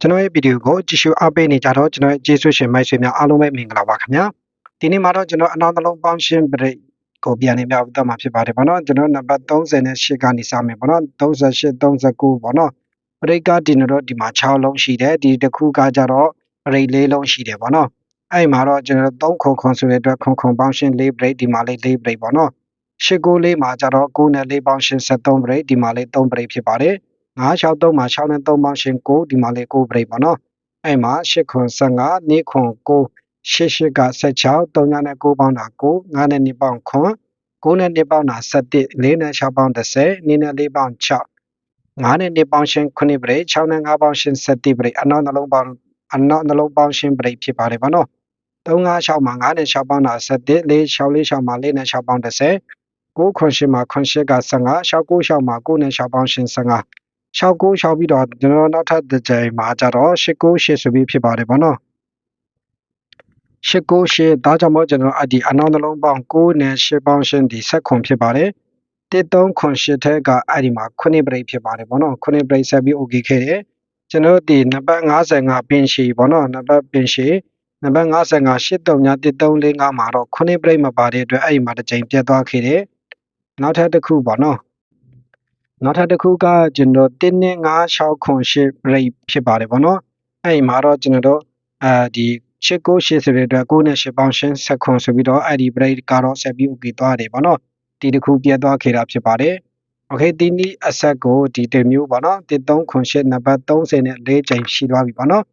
ကျွန်တော်ရဲ့ဗီဒီယိုကိုကြည့်ရှုအားပေးနေကြတော့ကျွန်တော်ရဲ့ကျေးဇူးရှင်မိုက်ဆွေများအားလုံးပဲမင်္ဂလာပါခင်ဗျာဒီနေ့မှာတော့ကျွန်တော်အနောက်နှလုံးပေါင်းရှင်းပရိတ်ကိုပြန်နေပြတော့မှာဖြစ်ပါတယ်ဗောနော်ကျွန်တော်နံပါတ်38ကနေစမယ်ဗောနော်38 39ဗောနော်ပရိတ်ကဒီနော်ဒီမှာ6လုံးရှိတယ်ဒီတစ်ခုကကြတော့ပရိတ်၄လုံးရှိတယ်ဗောနော်အဲ့မှာတော့ကျွန်တော်3ခုခွန်ဆိုတဲ့အတွက်ခွန်ခွန်ပေါင်းရှင်း၄ပရိတ်ဒီမှာလေး၄ပရိတ်ဗောနော်ရှစ်ကိုလေးမှာကြတော့9နဲ့4ပေါင်းရှင်း73ပရိတ်ဒီမှာလေး3ပရိတ်ဖြစ်ပါတယ် 963မှာ6နဲ့3ပေါင်းရှင်း9ဒီမှာလေး9ပရိတ်ပေါ့နော်အဲ့မှာ8ခွန်15နေခွန်9 88က16 3နဲ့9ပေါင်းတာ9 9နဲ့2ပေါင်းခွန်9နဲ့2ပေါင်းတာ17 4နဲ့6ပေါင်း30 2နဲ့4ပေါင်း6 9နဲ့2ပေါင်းရှင်း9ပရိတ်6နဲ့5ပေါင်းရှင်း17ပရိတ်အနောက်နှလုံးပေါင်းအနောက်နှလုံးပေါင်းရှင်းပရိတ်ဖြစ်ပါတယ်ပေါ့နော်356မှာ9နဲ့6ပေါင်းတာ17 4 6 4 6မှာ4နဲ့6ပေါင်း30 9ခွန်ရှင်းမှာခွန်ရှင်းက15 6 9 6မှာ9နဲ့6ပေါင်းရှင်း15 6 9 6ပြီးတော့ကျွန်တော်နောက်ထပ်တစ်ကြိမ်မှာကြတော့8 9 8ဆိုပြီးဖြစ်ပါတယ်ဗောနော်8 9 8ဒါကြောင့်မို့ကျွန်တော်အဒီအနောက်နှလုံးပေါင်း9နဲ့8ပေါင်းရှင်းဒီဆက်ခွန်ဖြစ်ပါတယ်1 3ခွန်8ထဲကအဲ့ဒီမှာ9ပရိတ်ဖြစ်ပါတယ်ဗောနော်9ပရိတ်ဆက်ပြီး okay ခဲ့တယ်ကျွန်တော်ဒီနံပါတ်55ပင်ရှိဗောနော်နံပါတ်ပင်ရှိနံပါတ်55 834345မှာတော့9ပရိတ်မပါတဲ့အတွက်အဲ့ဒီမှာတစ်ကြိမ်ပြတ်သွားခဲ့တယ်နောက်ထပ်တစ်ခုဗောနော် နောက်ထပ်တစ်ခုကကျွန်တော်39568 rate ဖြစ်ပါတယ်ဗောနော်အဲ့ဒီမှာတော့ကျွန်တော်တို့အဲဒီ698ဆိုတဲ့အတွက်9နဲ့8ပေါင်းရှင်းဆက်ခွန်ဆိုပြီးတော့အဲ့ဒီ break ကတော့ဆက်ပြီး okay သွားတယ်ဗောနော်ဒီတစ်ခုပြတ်သွားခဲ့တာဖြစ်ပါတယ် okay ဒီနေ့အဆက်ကိုဒီတမျိုးဗောနော်338နံပါတ်30နဲ့၄ချိန်ရှိသွားပြီဗောနော်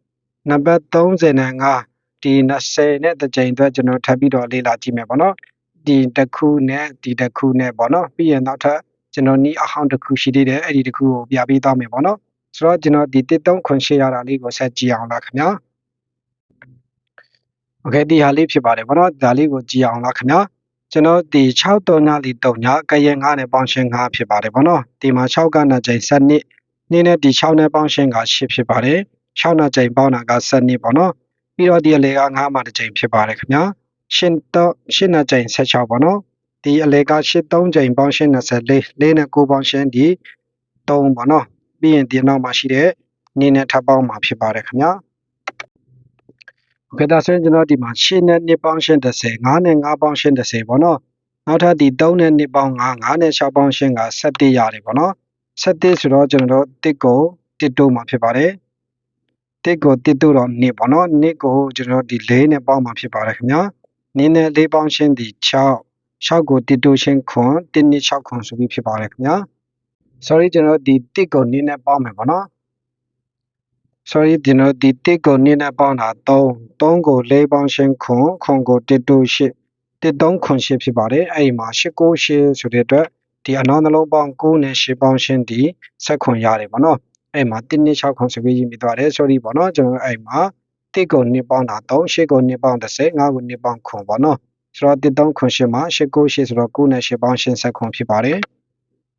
နံပါတ်35ဒီ20နဲ့တစ်ချိန်အတွက်ကျွန်တော်ထပ်ပြီးတော့လေ့လာကြည့်မယ်ဗောနော်ဒီတစ်ခုနဲ့ဒီတစ်ခုနဲ့ဗောနော်ပြီးရင်နောက်ထပ် ကျွန်တော်နီးအဟောင်းတစ်ခုရှိသေးတယ်အဲ့ဒီတစ်ခုကိုပြပေးသွားမယ်ပေါ့နော်ဆိုတော့ကျွန်တော်ဒီ3 3ခွန်ရှေ့ရတာလေးကိုဆက်ကြည့်အောင်လားခင်ဗျာ Okay ဒီဟာလေးဖြစ်ပါတယ်ပေါ့နော်ဒါလေးကိုကြည့်အောင်လားခင်ဗျာကျွန်တော်ဒီ6တုံညလေးတုံညကရဲ9နဲ့ပေါင်းရှင်း9ဖြစ်ပါတယ်ပေါ့နော်ဒီမှာ6ကနာချိန်7နှစ်နေ့နဲ့ဒီ6နဲ့ပေါင်းရှင်းက10ဖြစ်ပါတယ်6နာချိန်ပေါင်းတာက7နှစ်ပေါ့နော်ပြီးတော့ဒီအလေက9မှာတစ်ချိန်ဖြစ်ပါတယ်ခင်ဗျာရှင်းတော့ရှင်းနာချိန်16ပေါ့နော် ဒီအလဲက8 3ချိန်ပေါင်းရှင်း24လေးနဲ့9ပေါင်းရှင်းဒီ3ပေါ့နော်ပြီးရင်ဒီနောက်မှာရှိတဲ့နင်းနဲ့ထပ်ပေါင်းမှာဖြစ်ပါတယ်ခင်ဗျာကဲဒါဆိုရင်ကျွန်တော်ဒီမှာ6နဲ့2ပေါင်းရှင်း30 9နဲ့5ပေါင်းရှင်း30ပေါ့နော်နောက်ထပ်ဒီ3နဲ့2ပေါင်း5 9နဲ့6ပေါင်းရှင်းက17ရတယ်ပေါ့နော်17ဆိုတော့ကျွန်တော်တို့1ကို1တိုးမှာဖြစ်ပါတယ်1ကို1တိုးတော့2ပေါ့နော်2ကိုကျွန်တော်ဒီ4နဲ့ပေါင်းမှာဖြစ်ပါတယ်ခင်ဗျာနင်းနဲ့4ပေါင်းရှင်းဒီ6 6ကိုတစ်တိုးရှင်းခွန်1နဲ့6ခွန်ဆိုပြီးဖြစ်ပါတယ်ခင်ဗျာ sorry ကျွန်တော်ဒီတစ်ကိုနင်းနဲ့ပေါင်းမယ်ပေါ့နော် sorry ကျွန်တော်ဒီတစ်ကိုနင်းနဲ့ပေါင်းတာ3 3ကို4ပေါင်းရှင်းခွန်ခွန်ကိုတစ်တိုး8တစ်3ခွန်8ဖြစ်ပါတယ်အဲ့ဒီမှာ8 9 8ဆိုတဲ့အတွက်ဒီအနောက်နှလုံးပေါင်း9နဲ့10ပေါင်းရှင်းဒီဆက်ခွန်ရတယ်ပေါ့နော်အဲ့မှာ1နဲ့6ခွန်ဆိုပြီးရေးမိသွားတယ် sorry ပေါ့နော်ကျွန်တော်အဲ့မှာတစ်ကို2ပေါင်းတာ3 8ကို2ပေါင်း30 5ကို2ပေါင်းခွန်ပေါ့နော် ဆိုတော့တစ်3ခွန်8မှာ8 9 8ဆိုတော့9နဲ့10ပေါင်းရှင်းဆက်ခွန်ဖြစ်ပါတယ်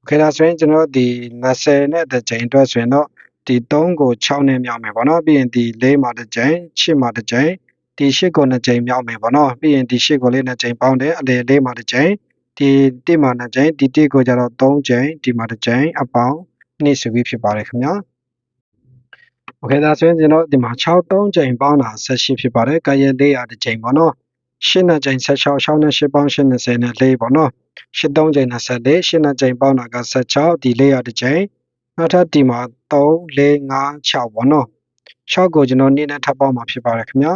ခေဒါဆိုရင်ကျွန်တော်ဒီ20နဲ့တစ်ကြိမ်အတွက်ဆိုရင်တော့ဒီ3ကို6နဲ့မြောက်မယ်ပေါ့နော်ပြီးရင်ဒီ4မှာတစ်ကြိမ်8မှာတစ်ကြိမ်ဒီ8ကို2ကြိမ်မြောက်မယ်ပေါ့နော်ပြီးရင်ဒီ8ကိုလေး2ကြိမ်ပေါင်းတယ်အလေ4မှာတစ်ကြိမ်ဒီ1မှာ2ကြိမ်ဒီ1ကိုကျတော့3ကြိမ်ဒီမှာတစ်ကြိမ်အပေါင်း2ဆိုပြီးဖြစ်ပါတယ်ခင်ဗျာโอเคဒါဆိုရင်ကျွန်တော်ဒီမှာ6 3ကြိမ်ပေါင်းတာ18ဖြစ်ပါတယ်ကာရဲ400တစ်ကြိမ်ပေါ့နော် 8နဲ့ကြိမ်16 6နဲ့8ပေါင်း8 20နဲ့4ပေါ့နော်8 3ကြိမ်24 8နဲ့ကြိမ်ပေါင်းတာက16ဒီ400တစ်ကြိမ်နောက်ထပ်ဒီမှာ3 4 5 6ပေါ့နော်6ကိုကျွန်တော်နေ့နဲ့ထပ်ပေါင်းမှာဖြစ်ပါတယ်ခင်ဗျာ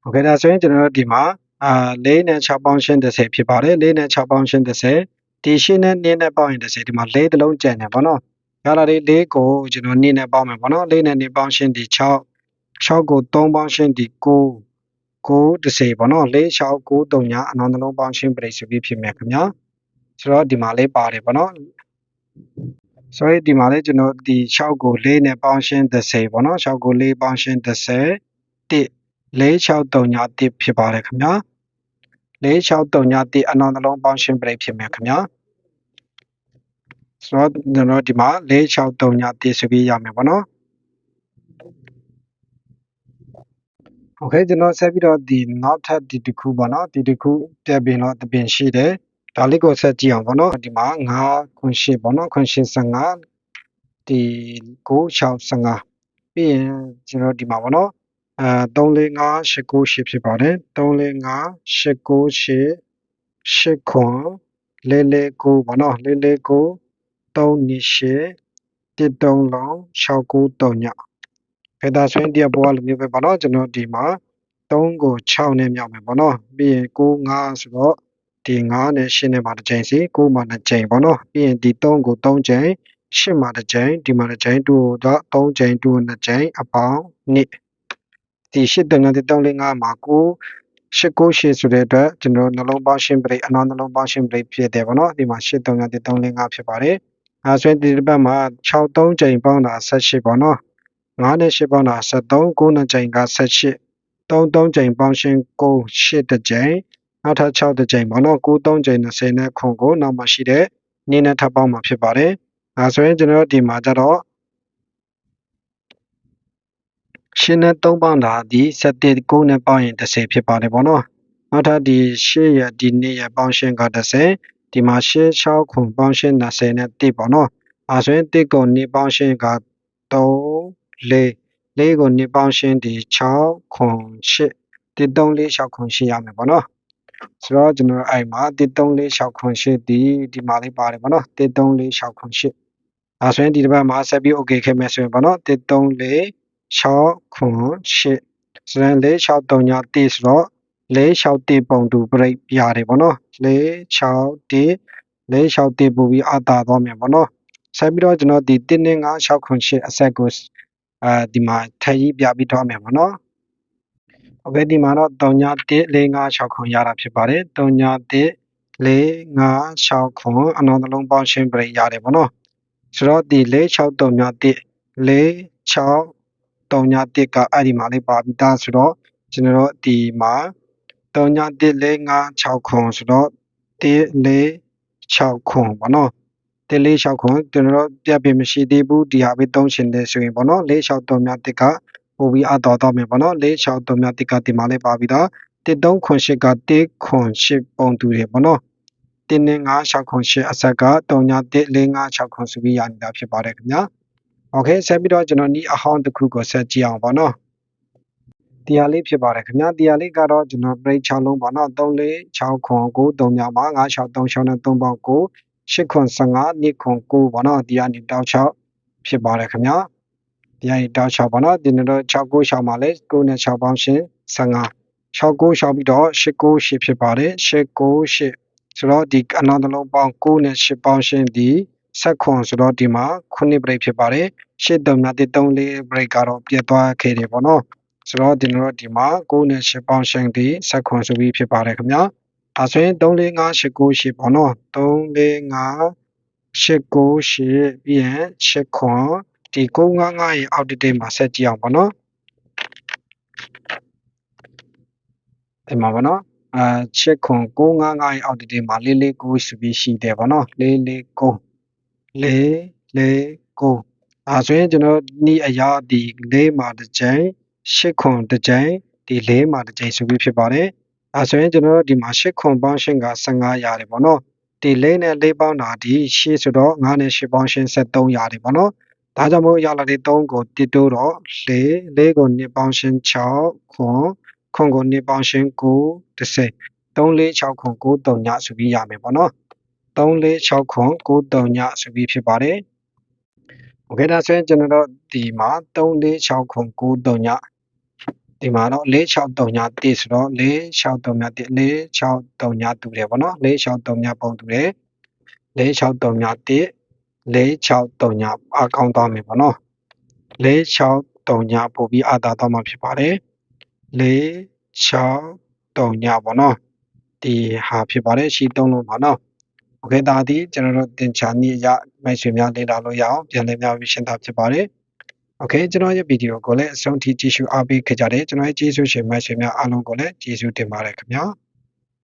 โอเคဒါဆိုရင်ကျွန်တော်ဒီမှာအာ4နဲ့6ပေါင်းရှင်း30ဖြစ်ပါတယ်4နဲ့6ပေါင်းရှင်း30ဒီရှင်းနဲ့နင်းနဲ့ပေါင်းရင်30ဒီမှာ4တလုံးကျန်တယ်ပေါ့နော်ရလာလေး4ကိုကျွန်တော်နင်းနဲ့ပေါင်းမယ်ပေါ့နော်4နဲ့နင်းပေါင်းရှင်းဒီ6 6ကို3ပေါင်းရှင်းဒီ9 9 30ပေါ့နော်4 6 9 3ညအနောက်နှလုံးပေါင်းရှင်းပရိတ်ဆိုပြီးဖြစ်မယ်ခင်ဗျာဆိုတော့ဒီမှာလေးပါတယ်ပေါ့နော် sorry ဒီမှာလေးကျွန်တော်ဒီ6ကို4နဲ့ပေါင်းရှင်း30ပေါ့နော်6ကို4ပေါင်းရှင်း30 1 463ည1ဖြစ်ပါတယ်ခင်ဗျာ463ည1အနောက်နှလုံးပေါင်းရှင်းပရိတ်ဖြစ်မယ်ခင်ဗျာဆိုတော့ကျွန်တော်ဒီမှာ463ည1ဆိုပြီးရမယ်ပေါ့နော် โอเคကျွန်တော်ဆက်ပြီးတော့ဒီနောက်ထပ်ဒီတစ်ခုပေါ့နော်ဒီတစ်ခုတက်ပင်တော့တပင်ရှိတယ်ဒါလေးကိုဆက်ကြည့်အောင်ပေါ့နော်ဒီမှာ9ခွန်8ပေါ့နော်ခွန်8 15 ဒီ9615ပြီးရင်ကျွန်တော်ဒီမှာပေါ့နော်အဲ34589ဖြစ်ပါတယ်34589 8ခွန်လဲလဲကိုပေါ့နော်လဲလဲကို38 13လုံး693ည ဖေတာဆွင်းတရားပေါ်လိုမျိုးပဲပေါ့နော်ကျွန်တော်ဒီမှာ3ကို6နဲ့မြောက်မယ်ပေါ့နော်ပြီးရင်9 5ဆိုတော့ဒီ9နဲ့8နဲ့မှာတစ်ချိန်စီ9မှာတစ်ချိန်ပေါ့နော်ပြီးရင်ဒီ3ကို3ချိန်8မှာတစ်ချိန်ဒီမှာတစ်ချိန်2တော့3ချိန်2နှစ်ချိန်အပေါင်း2ဒီ8တန်တဲ့345မှာ9 898ဆိုတဲ့အတွက်ကျွန်တော်နှလုံးပေါင်းရှင်းပရိတ်အနောက်နှလုံးပေါင်းရှင်းပရိတ်ဖြစ်တယ်ပေါ့နော်ဒီမှာ8 3 3 5ဖြစ်ပါတယ်အဲဆိုရင်ဒီတစ်ပတ်မှာ6 3ချိန်ပေါင်းတာ18ပေါ့နော် 9နဲ့8ပေါင်းတာ73 9နဲ့ချိန်က18 3 3ချိန်ပေါင်းရှင်း9 8တစ်ချိန်နောက်ထပ်6တစ်ချိန်ပေါ့နော်9 3ချိန်20နဲ့ခွန်ကိုနောက်မှရှိတဲ့နည်းနဲ့ထပ်ပေါင်းမှာဖြစ်ပါတယ်အဲဆိုရင်ကျွန်တော်ဒီမှာကြတော့ရှင်းနဲ့3ပေါင်းတာဒီ7 9နဲ့ပေါင်းရင်30ဖြစ်ပါတယ်ပေါ့နော်နောက်ထပ်ဒီ8ရဒီနေ့ရပေါင်းရှင်းက30ဒီမှာ8 6ခွန်ပေါင်းရှင်း20နဲ့1ပေါ့နော်အဲဆိုရင်1ကို2ပေါင်းရှင်းက3 4 4ကို2ပေါင်းရှင်းဒီ6ခွန်8 1 3 4 6ခွန်8ရမယ်ပေါ့နော်ဆိုတော့ကျွန်တော်အဲ့မှာ1 3 4 6ခွန်8ဒီဒီမှာလေးပါတယ်ပေါ့နော်1 3 4 6ခွန်8အဲဆိုရင်ဒီတစ်ပတ်မှာဆက်ပြီး okay ခဲ့မယ်ဆိုရင်ပေါ့နော်1 3 4 6ခွန်8စရန်4 6 3ညတေးဆိုတော့4 6တေးပုံတူပြိတ်ရတယ်ပေါ့နော်4 6တေး4 6တေးပူပြီးအတာသွားမယ်ပေါ့နော်ဆက်ပြီးတော့ကျွန်တော်ဒီ1နဲ့5 6ခွန်8အဆက်ကို အဲဒီမှာထပ်ကြီးပြပြီးတော့မယ်ပေါ့နော်ဟုတ်ကဲ့ဒီမှာတော့391456ခွန်ရတာဖြစ်ပါတယ်391456ခွန်အနောက်နှလုံးပေါင်းရှင်းပြရရတယ်ပေါ့နော်ဆိုတော့ဒီ46331 46331ကအဲ့ဒီမှာလေးပါပြီးသားဆိုတော့ကျွန်တော်တို့ဒီမှာ391456ခွန်ဆိုတော့146ခွန်ပေါ့နော် 1 4 6ခွန်ကျွန်တော်တို့ပြပြမရှိသေးဘူးဒီဟာပဲသုံးရှင်တယ်ဆိုရင်ပေါ့နော်4 6 3ည1ကပို့ပြီးအတော်တော့မယ်ပေါ့နော်4 6 3ည1ကဒီမှာလေးပါပြီးသား1 3ခွန်8က1ခွန်8ပုံတူတယ်ပေါ့နော်1နဲ့5 6ခွန်8အဆက်က3ည1 4 5 6ခွန်ဆိုပြီးရနေတာဖြစ်ပါတယ်ခင်ဗျာโอเคဆက်ပြီးတော့ကျွန်တော်နီးအဟောင်းတစ်ခုကိုဆက်ကြည့်အောင်ပါနော်တရားလေးဖြစ်ပါတယ်ခင်ဗျာတရားလေးကတော့ကျွန်တော် break 6လုံးပါနော်3 4 6ခွန်9 3ညမှာ9 6 3 6နဲ့3ပေါင်း9 8ခွန်15 2ခွန်9ပါနော်ဒီကနေတောက်6ဖြစ်ပါတယ်ခင်ဗျာဒီကနေတောက်6ပါနော်ဒီနေ့တော့6 9 6မှာလဲ9နဲ့6ပေါင်းရှင်း15 6 9 6ပြီးတော့8 9 8ဖြစ်ပါတယ်8 9 8ဆိုတော့ဒီအနောက်တစ်လုံးပေါင်း9နဲ့8ပေါင်းရှင်းဒီဆက်ခွန်ဆိုတော့ဒီမှာ9 break ဖြစ်ပါတယ်ရှစ်တုံများတိ3 4 break ကတော့ပြတ်သွားခဲ့တယ်ပေါ့နော်ဆိုတော့ဒီလိုတော့ဒီမှာ9နဲ့10ပေါင်းရှင်းဒီဆက်ခွန်ဆိုပြီးဖြစ်ပါတယ်ခင်ဗျာ ဒါဆိုရင်3 4 5 8 9 8ပေါ့နော်3 4 5 8 9 8ပြီးရင်10ခွန်ဒီ955ရဲ့အောက်တိတ်မှာဆက်ကြည့်အောင်ပေါ့နော်ဒီမှာပေါ့နော်အာချက်ခွန်955ရဲ့အောက်တိတ်မှာ449ဆိုပြီးရှိတယ်ပေါ့နော်449 449အာဆိုရင်ကျွန်တော်ဤအရာဒီ၄မှာတစ်ကြိမ်၈ခွန်တစ်ကြိမ်ဒီ၄မှာတစ်ကြိမ်ဆိုပြီးဖြစ်ပါတယ် အာဆိုရင်ကျွန်တော်ဒီမှာ၈ခွန်ပေါင်းရှင်းက15ရတယ်ပေါ့နော်ဒီ၄နဲ့၄ပေါင်းတာဒီရှေ့ဆိုတော့9နဲ့10ပေါင်းရှင်း73ရတယ်ပေါ့နော်ဒါကြောင့်မို့ရလာတဲ့3ကိုတစ်တိုးတော့၄၄ကို2ပေါင်းရှင်း6ခွန်ခွန်ကို2ပေါင်းရှင်း9 30 3 4 6ခွန်9 3ညဆိုပြီးရမယ်ပေါ့နော်3 4 6ခွန်9 3ညဆိုပြီးဖြစ်ပါတယ်โอเคဒါဆိုရင်ကျွန်တော်တို့ဒီမှာ3 4 6ခွန်9 3ည ဒီမှာတော့4 6 3ညတိဆိုတော့4 6 3ညတိ4 6 3ညတူတယ်ပေါ့နော်4 6 3ညပုံတူတယ်4 6 3ညတိ4 6 3ညအကောင်းသွားမယ်ပေါ့နော်4 6 3ညပို့ပြီးအသာတော့မှာဖြစ်ပါတယ်4 6 3ညပေါ့နော်ဒီဟာဖြစ်ပါတယ်ရှိ3လုံးပေါ့နော်โอเคဒါဒီကျွန်တော်တို့တင်ချာနည်းရမိတ်ဆွေများလေ့လာလို့ရအောင်ပြန်လည်များပြီးရှင်းတာဖြစ်ပါတယ် โอเคကျွန်တော်ရဲ့ဗီဒီယိုကိုလည်းအဆုံးထိကြည့်ရှုအားပေးခဲ့ကြတဲ့ကျွန်တော်ရဲ့ကျေးဇူးရှင်မိတ်ဆွေများအားလုံးကိုလည်းကျေးဇူးတင်ပါတယ်ခင်ဗျာ